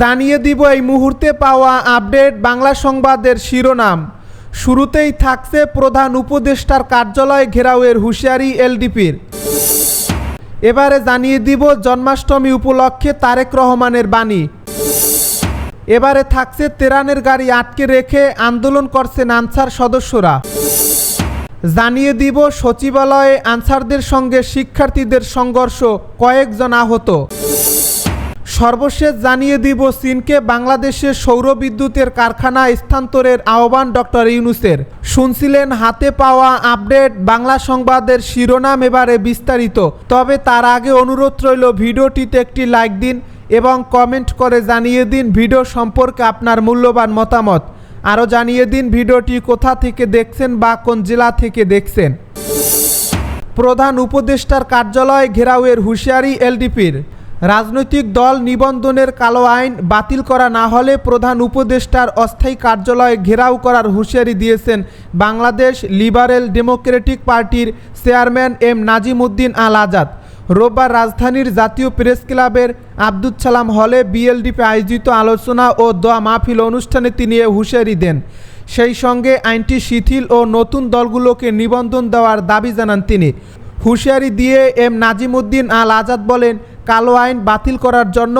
জানিয়ে দিব এই মুহূর্তে পাওয়া আপডেট বাংলা সংবাদের শিরোনাম। শুরুতেই থাকছে প্রধান উপদেষ্টার কার্যালয় ঘেরাওয়ের হুঁশিয়ারি এলডিপির। এবারে জানিয়ে দিব জন্মাষ্টমী উপলক্ষে তারেক রহমানের বাণী। এবারে থাকছে তেরানের গাড়ি আটকে রেখে আন্দোলন করছেন আনসার সদস্যরা। জানিয়ে দিব সচিবালয়ে আনসারদের সঙ্গে শিক্ষার্থীদের সংঘর্ষ, কয়েকজন আহত। সর্বশেষ জানিয়ে দিব চীনকে বাংলাদেশের সৌর বিদ্যুতের কারখানা স্থানান্তরের আহ্বান ডক্টর ইউনুসের। শুনছিলেন হাতে পাওয়া আপডেট, বাংলা সংবাদের শিরোনাম এবারে বিস্তারিত। তবে তার আগে অনুরোধ রইল ভিডিওটিতে একটি লাইক দিন এবং কমেন্ট করে জানিয়ে দিন ভিডিও সম্পর্কে আপনার মূল্যবান মতামত। আরও জানিয়ে দিন ভিডিওটি কোথা থেকে দেখছেন বা কোন জেলা থেকে দেখছেন। প্রধান উপদেষ্টার কার্যালয় ঘেরাওয়ের হুঁশিয়ারি এলডিপির। রাজনৈতিক দল নিবন্ধনের কালো আইন বাতিল করা না হলে প্রধান উপদেষ্টার অস্থায়ী কার্যালয় ঘেরাও করার হুঁশিয়ারি দিয়েছেন বাংলাদেশ লিবারেল ডেমোক্রেটিক পার্টির চেয়ারম্যান এম নাজিমুদ্দিন আল আজাদ। রোববার রাজধানীর জাতীয় প্রেস ক্লাবের আব্দুল সালাম হলে বিএলডিপি আয়োজিত আলোচনা ও দোয়া মাহফিল অনুষ্ঠানে তিনি এ হুঁশিয়ারি দেন। সেই সঙ্গে আইনটি শিথিল ও নতুন দলগুলোকে নিবন্ধন দেওয়ার দাবি জানান তিনি। হুঁশিয়ারি দিয়ে এম নাজিমুদ্দিন আল আজাদ বলেন কালো আইন বাতিল করার জন্য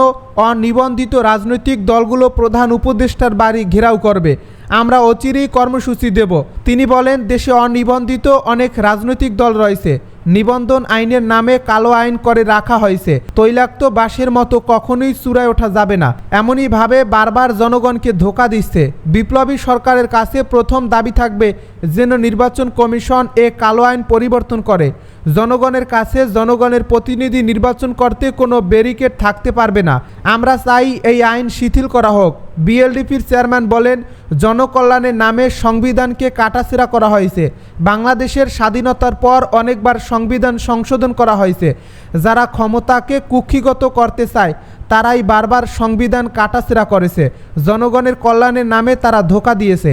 অনিবন্ধিত রাজনৈতিক দলগুলো প্রধান উপদেষ্টার বাড়ি ঘেরাও করবে। আমরা অচিরেই কর্মসূচি দেব। তিনি বলেন, দেশে অনিবন্ধিত অনেক রাজনৈতিক দল রয়েছে। নিবন্ধন আইনের নামে কালো আইন করে রাখা হয়েছে। তৈলাক্ত বাসের মতো কখনোই চূড়ায় ওঠা যাবে না। এমনইভাবে বারবার জনগণকে ধোকা দিচ্ছে। বিপ্লবী সরকারের কাছে প্রথম দাবি থাকবে, যেন নির্বাচন কমিশন এ কালো আইন পরিবর্তন করে। জনগণের কাছে জনগণের প্রতিনিধি নির্বাচন করতে কোনো ব্যারিকেড থাকতে পারবে না। আমরা চাই এই আইন শিথিল করা হোক। বিএলডিপির চেয়ারম্যান বলেন, জনকল্যাণের নামে সংবিধানকে কাটাছেড়া করা হয়েছে। বাংলাদেশের স্বাধীনতার পর অনেকবার সংবিধান সংশোধন করা হয়েছে। যারা ক্ষমতাকে কুক্ষিগত করতে চায়, তারাই বারবার সংবিধান কাটাছেড়া করেছে। জনগণের কল্যাণের নামে তারা ধোকা দিয়েছে।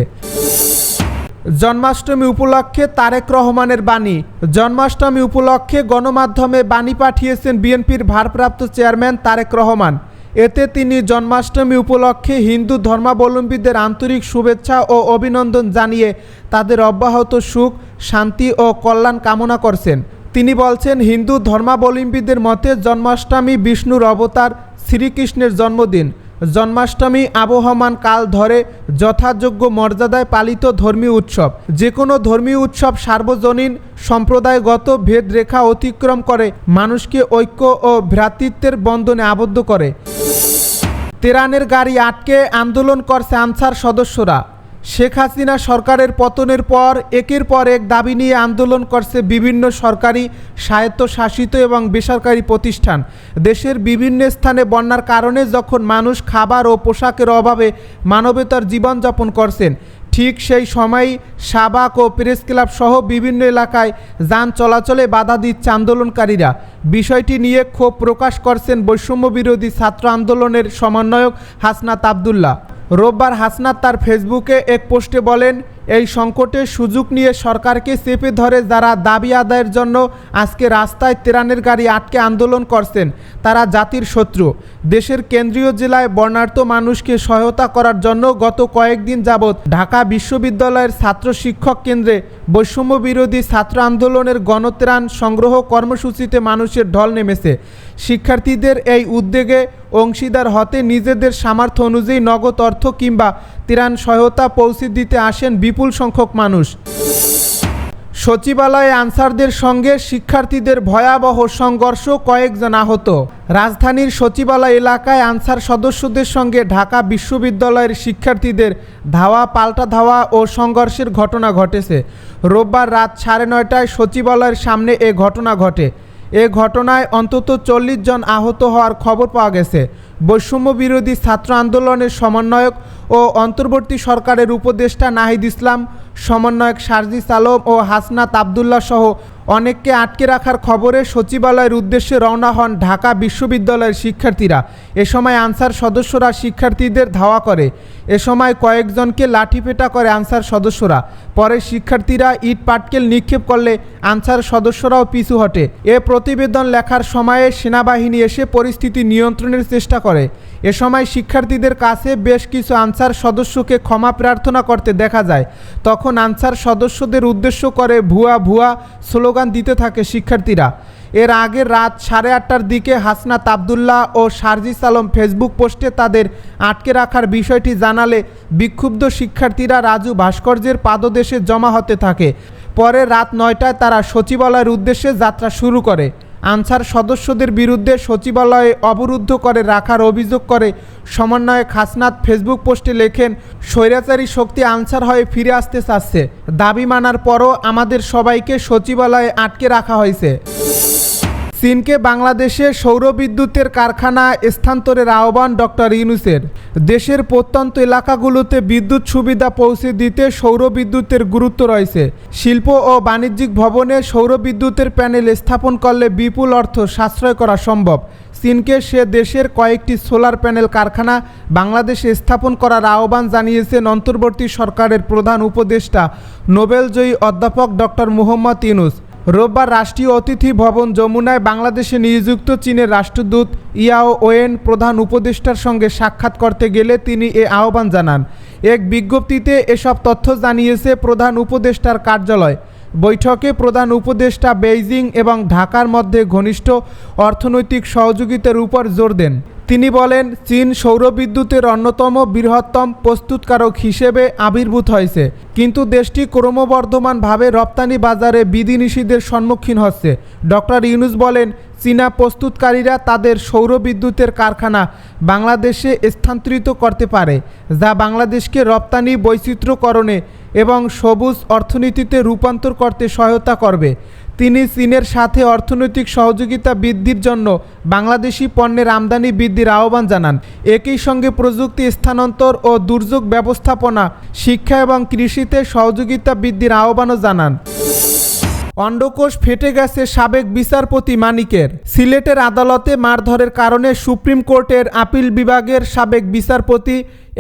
জন্মাষ্টমী উপলক্ষে তারেক রহমানের বাণী। জন্মাষ্টমী উপলক্ষে গণমাধ্যমে বাণী পাঠিয়েছেন বিএনপির ভারপ্রাপ্ত চেয়ারম্যান তারেক রহমান। এতে তিনি জন্মাষ্টমী উপলক্ষে হিন্দু ধর্মাবলম্বীদের আন্তরিক শুভেচ্ছা ও অভিনন্দন জানিয়ে তাদের অব্যাহত সুখ, শান্তি ও কল্যাণ কামনা করছেন। তিনি বলছেন, হিন্দু ধর্মাবলম্বীদের মতে জন্মাষ্টমী বিষ্ণুর অবতার শ্রীকৃষ্ণের জন্মদিন। জন্মাষ্টমী আবহমান কাল ধরে যথাযোগ্য মর্যাদায় পালিত ধর্মীয় উৎসব। যে কোনো ধর্মীয় উৎসব সার্বজনীন, সম্প্রদায়গত ভেদ রেখা অতিক্রম করে, মানুষকে ঐক্য ও ভ্রাতৃত্বের বন্ধনে আবদ্ধ করে। তেরানের গাড়ি আটকে আন্দোলন করছে আনসার সদস্যরা। শেখ হাসিনা সরকারের পতনের পর, একের পর এক দাবি নিয়ে আন্দোলন করছে বিভিন্ন সরকারি, স্বায়ত্তশাসিত এবং বেসরকারি প্রতিষ্ঠান। দেশের বিভিন্ন স্থানে বন্যার কারণে যখন মানুষ খাবার ও পোশাকের অভাবে মানবতার জীবনযাপন করছেন, ঠিক সেই সময়ই শাবাক ও প্রেস ক্লাব সহ বিভিন্ন এলাকায় যান চলাচলে বাধা দিচ্ছে আন্দোলনকারীরা। বিষয়টি নিয়ে ক্ষোভ প্রকাশ করছেন বৈষম্য বিরোধী ছাত্র আন্দোলনের সমন্বয়ক হাসনাত আবদুল্লাহ। রোববার হাসনাত তার ফেসবুকে এক পোস্টে বলেন এই সংকটের সুযোগ নিয়ে সরকারকে চেপে ধরে যারা দাবি আদায়ের জন্য আজকে রাস্তায় তেরানের গাড়ি আটকে আন্দোলন করছেন, তারা জাতির শত্রু। দেশের কেন্দ্রীয় জেলায় বর্ণাঢ্য মানুষকে সহায়তা করার জন্য গত কয়েকদিন যাবৎ ঢাকা বিশ্ববিদ্যালয়ের ছাত্র শিক্ষক কেন্দ্রে বৈষম্য বিরোধী ছাত্র আন্দোলনের গণত্রাণ সংগ্রহ কর্মসূচিতে মানুষের ঢল নেমেছে। শিক্ষার্থীদের এই উদ্যোগে অংশীদার হতে নিজেদের সামর্থ্য অনুযায়ী নগদ অর্থ কিংবা ত্রাণ সহায়তা পৌঁছে দিতে আসেন বিপুল সংখ্যক মানুষ। সচিবালয়ে আনসারদের সঙ্গে শিক্ষার্থীদের ভয়াবহ সংঘর্ষ কয়েকজন আহত। রাজধানীর সচিবালয় এলাকায় আনসার সদস্যদের সঙ্গে ঢাকা বিশ্ববিদ্যালয়ের শিক্ষার্থীদের ধাওয়া, পাল্টা ধাওয়া ও সংঘর্ষের ঘটনা ঘটেছে। রোববার রাত সাড়ে নয়টায় সচিবালয়ের সামনে এ ঘটনা ঘটে। এ ঘটনায় অন্তত চল্লিশ জন আহত হওয়ার খবর পাওয়া গেছে। বৈষম্য বিরোধী ছাত্র আন্দোলনের সমন্বয়ক ও অন্তর্বর্তী সরকারের উপদেষ্টা নাহিদ ইসলাম, সমন্বয়ক সার্জিস আলম ও হাসনাত আবদুল্লাহ সহ অনেককে আটকে রাখার খবরে সচিবালয়ের উদ্দেশ্যে রওনা হন ঢাকা বিশ্ববিদ্যালয়ের শিক্ষার্থীরা। এ সময় আনসার সদস্যরা শিক্ষার্থীদের ধাওয়া করে। এ সময় কয়েকজনকে লাঠিপেটা করে আনসার সদস্যরা। পরে শিক্ষার্থীরা ইট পাটকেল নিক্ষেপ করলে আনসার সদস্যরাও পিছু হটে। এ প্রতিবেদন লেখার সময়ে সেনাবাহিনী এসে পরিস্থিতি নিয়ন্ত্রণের চেষ্টা করে। করে। এ সময় শিক্ষার্থীদের কাছে বেশ কিছু আনসার সদস্যকে ক্ষমা প্রার্থনা করতে দেখা যায়। তখন আনসার সদস্যদের উদ্দেশ্য করে ভুয়া ভুয়া স্লোগান দিতে থাকে শিক্ষার্থীরা। এর আগে রাত সাড়ে আটটার দিকে হাসনাত আবদুল্লাহ ও সার্জিস আলম ফেসবুক পোস্টে তাদের আটকে রাখার বিষয়টি জানালে বিক্ষুব্ধ শিক্ষার্থীরা রাজু ভাস্কর্যের পাদদেশে জমা হতে থাকে। পরে রাত নয়টায় তারা সচিবালয়ের উদ্দেশ্যে যাত্রা শুরু করে। আনসার সদস্যদের বিরুদ্ধে সচিবালয়ে অবরুদ্ধ করে রাখার অভিযোগ করে সমন্বয়ে হাসনাত ফেসবুক পোস্টে লেখেন, স্বৈরাচারী শক্তি আনসার হয়ে ফিরে আসতে চাচ্ছে। দাবি মানার পরও আমাদের সবাইকে সচিবালয়ে আটকে রাখা হয়েছে। চীনকে বাংলাদেশে সৌরবিদ্যুতের কারখানা স্থানান্তরের আহ্বান ডক্টর ইউনুসের। দেশের প্রত্যন্ত এলাকাগুলোতে বিদ্যুৎ সুবিধা পৌঁছে দিতে সৌরবিদ্যুতের গুরুত্ব রয়েছে। শিল্প ও বাণিজ্যিক ভবনে সৌরবিদ্যুতের প্যানেল স্থাপন করলে বিপুল অর্থ সাশ্রয় করা সম্ভব। চীনকে সে দেশের কয়েকটি সোলার প্যানেল কারখানা বাংলাদেশে স্থাপন করার আহ্বান জানিয়েছেন অন্তর্বর্তী সরকারের প্রধান উপদেষ্টা, নোবেলজয়ী অধ্যাপক ডক্টর মুহম্মদ ইউনুস। রোববার রাষ্ট্রীয় অতিথি ভবন যমুনায় বাংলাদেশে নিযুক্ত চীনের রাষ্ট্রদূত ইয়াও ওয়েন প্রধান উপদেষ্টার সঙ্গে সাক্ষাৎ করতে গেলে তিনি এ আহ্বান জানান। এক বিজ্ঞপ্তিতে এসব তথ্য জানিয়েছে প্রধান উপদেষ্টার কার্যালয়। বৈঠকে প্রধান উপদেষ্টা বেইজিং এবং ঢাকার মধ্যে ঘনিষ্ঠ অর্থনৈতিক সহযোগিতার উপর জোর দেন। তিনি বলেন, চীন সৌরবিদ্যুতের অন্যতম বৃহত্তম প্রস্তুতকারক হিসেবে আবির্ভূত হয়েছে, কিন্তু দেশটি ক্রমবর্ধমানভাবে রপ্তানি বাজারে বিধিনিষেধের সম্মুখীন হচ্ছে। ডক্টর ইউনুস বলেন, চীনা প্রস্তুতকারীরা তাদের সৌরবিদ্যুতের কারখানা বাংলাদেশে স্থানান্তরিত করতে পারে, যা বাংলাদেশকে রপ্তানি বৈচিত্র্যকরণে এবং সবুজ অর্থনীতিতে রূপান্তর করতে সহায়তা করবে। তিনি চীনের সাথে অর্থনৈতিক সহযোগিতা বৃদ্ধির জন্য বাংলাদেশি পণ্যের আমদানি বৃদ্ধির আহ্বান জানান। একই সঙ্গে প্রযুক্তি স্থানান্তর ও দুর্যোগ ব্যবস্থাপনা, শিক্ষা এবং কৃষিতে সহযোগিতা বৃদ্ধির আহ্বানও জানান। অন্ডকোষ ফেটে গেছে সাবেক বিচারপতি মানিকের। সিলেটের আদালতে মারধরের কারণে সুপ্রিম কোর্টের আপিল বিভাগের সাবেক বিচারপতি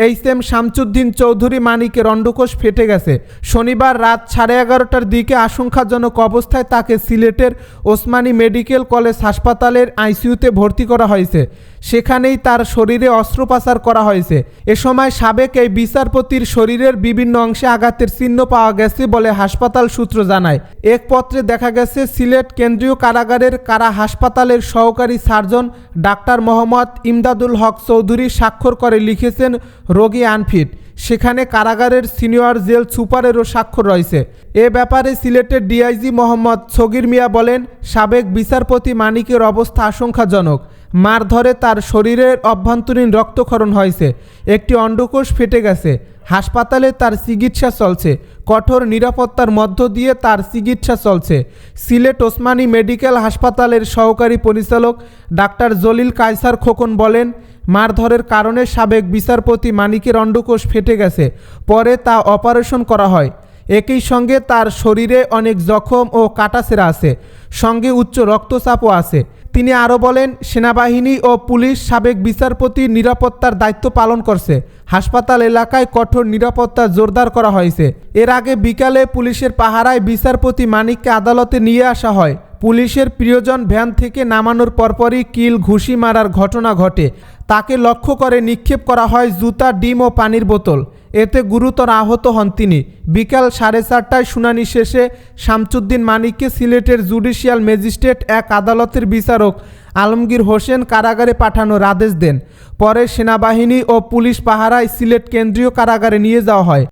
এইচ এম শামসুদ্দিন চৌধুরী মানিকের অন্ডকোষ ফেটে গেছে। শনিবার রাত সাড়ে এগারোটার দিকে আশঙ্কাজনক অবস্থায় তাকে সিলেটের ওসমানী মেডিকেল কলেজ হাসপাতালের আইসিইউতে ভর্তি করা হয়েছে। সেখানেই তার শরীরে অস্ত্রোপচার করা হয়েছে। এ সময় সাবেক এই বিচারপতির শরীরের বিভিন্ন অংশে আঘাতের চিহ্ন পাওয়া গেছে বলে হাসপাতাল সূত্র জানায়। এক পত্রে দেখা গেছে, সিলেট কেন্দ্রীয় কারাগারের কারা হাসপাতালের সহকারী সার্জন ডাক্তার মোহাম্মদ ইমদাদুল হক চৌধুরী স্বাক্ষর করে লিখেছেন, রোগী আনফিট। সেখানে কারাগারের সিনিয়র জেল সুপারেরও স্বাক্ষর রয়েছে। এ ব্যাপারে সিলেটের ডিআইজি মোহাম্মদ সগির মিয়া বলেন, সাবেক বিচারপতি মানিকের অবস্থা আশঙ্কাজনক। মারধরে তার শরীরের অভ্যন্তরীণ রক্তক্ষরণ হয়েছে। একটি অন্ডকোষ ফেটে গেছে। হাসপাতালে তার চিকিৎসা চলছে। কঠোর নিরাপত্তার মধ্য দিয়ে তার চিকিৎসা চলছে। সিলেট ওসমানী মেডিকেল হাসপাতালের সহকারী পরিচালক ডাক্তার জলিল কায়সার খোকন বলেন, মারধরের কারণে সাবেক বিচারপতি মানিকের অন্ডকোষ ফেটে গেছে। পরে তা অপারেশন করা হয়। একই সঙ্গে তার শরীরে অনেক জখম ও কাটাছেরা আছে। সঙ্গে উচ্চ রক্তচাপও আছে। তিনি আরও বলেন, সেনাবাহিনী ও পুলিশ সাবেক বিচারপতি নিরাপত্তার দায়িত্ব পালন করছে। হাসপাতাল এলাকায় কঠোর নিরাপত্তা জোরদার করা হয়েছে। এর আগে বিকালে পুলিশের পাহারায় বিচারপতি মানিককে আদালতে নিয়ে আসা হয়। পুলিশের প্রিয়জন ভ্যান থেকে নামানোর পরপরই কিল, ঘুষি মারার ঘটনা ঘটে। তাকে লক্ষ্য করে নিক্ষেপ করা হয় জুতা, ডিম ও পানির বোতল। এতে গুরুতর আহত হন তিনি। বিকাল সাড়ে চারটায় শুনানি শেষে শামসুদ্দিন মানিককে সিলেটের জুডিশিয়াল ম্যাজিস্ট্রেট এক আদালতের বিচারক আলমগীর হোসেন কারাগারে পাঠানোর আদেশ দেন। পরে সেনাবাহিনী ও পুলিশ পাহারায় সিলেট কেন্দ্রীয় কারাগারে নিয়ে যাওয়া হয়।